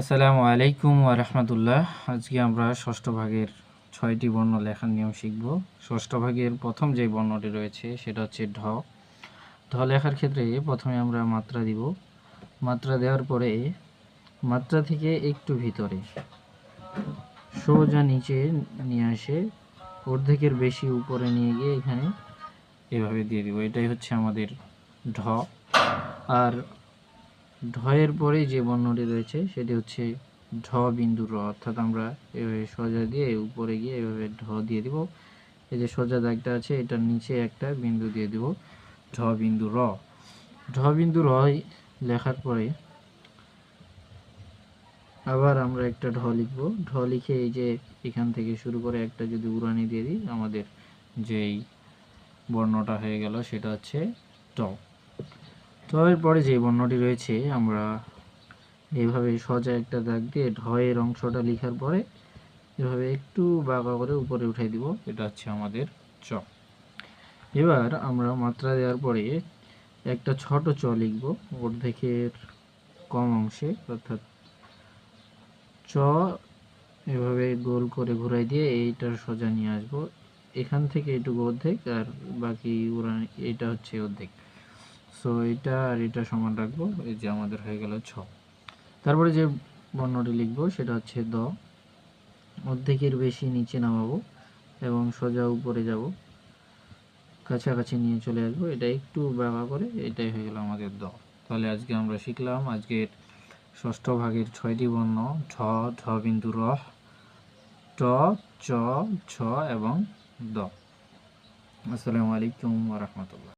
আসসালামু আলাইকুম রহমতুল্লাহ। আজকে আমরা ষষ্ঠ ভাগের ছয়টি বর্ণ লেখার নিয়ম শিখব। ষষ্ঠ ভাগের প্রথম যে বর্ণটি রয়েছে, সেটা হচ্ছে ঢ। ঢ লেখার ক্ষেত্রে প্রথমে আমরা মাত্রা দিব। মাত্রা দেওয়ার পরে মাত্রা থেকে একটু ভিতরে সোজা নিচে নিয়ে আসে অর্ধেকের বেশি উপরে নিয়ে গিয়ে এখানে এভাবে দিয়ে দিব। এটাই হচ্ছে আমাদের ঢ। আর ঢয়ের পরে যে বর্ণটি রয়েছে, সেটি হচ্ছে ঢ বিন্দু র। অর্থাৎ আমরা এভাবে সোজা দিয়ে উপরে গিয়ে এভাবে ঢ দিয়ে দিব। এই যে সোজা দাগটা আছে, এটার নিচে একটা বিন্দু দিয়ে দিব, ঢ বিন্দু র। ঢ বিন্দু র লেখার পরে আবার আমরা একটা ঢ লিখব। ঢ লিখে এই যে এখান থেকে শুরু করে একটা যদি উড়ানি দিয়ে দিই, আমাদের যেই বর্ণটা হয়ে গেল, সেটা হচ্ছে ট। তো এর পরে যে বর্ণটি রয়েছে, আমরা এইভাবে সোজা একটা দাগ দিয়ে ঢয়ের অংশটা লেখার পরে এভাবে একটু বাঁকা করে উপরে উঠাই দিব। এটা হচ্ছে আমাদের চ। এবার আমরা মাত্রা দেওয়ার পরে একটা ছোট চ লিখব। অর্ধেকের কম অংশে, অর্থাৎ চ এভাবে গোল করে ঘুরাই দিয়ে এইটার সোজা নিয়ে আসব। এখান থেকে এটুকু অর্ধেক আর বাকি উড়ান এইটা হচ্ছে অর্ধেক। সো এটা আর এটা সমান রাখব। এই যে আমাদের হয়ে গেল ছ। তারপরে যে বর্ণটি লিখব, সেটা হচ্ছে দ। অর্ধেকের বেশি নিচে নামাবো এবং সোজা উপরে যাব। কাছাকাছি নিয়ে চলে আসব। এটা একটু বাঁকা করে এটাই হয়ে গেল আমাদের দ। তাহলে আজকে আমরা শিখলাম আজকের ষষ্ঠ ভাগের ছয়টি বর্ণ। ঠ ঠ বিন্দু র, ট, চ, ছ এবং দ। আসসালামু আলাইকুম রহমতুল্লাহ।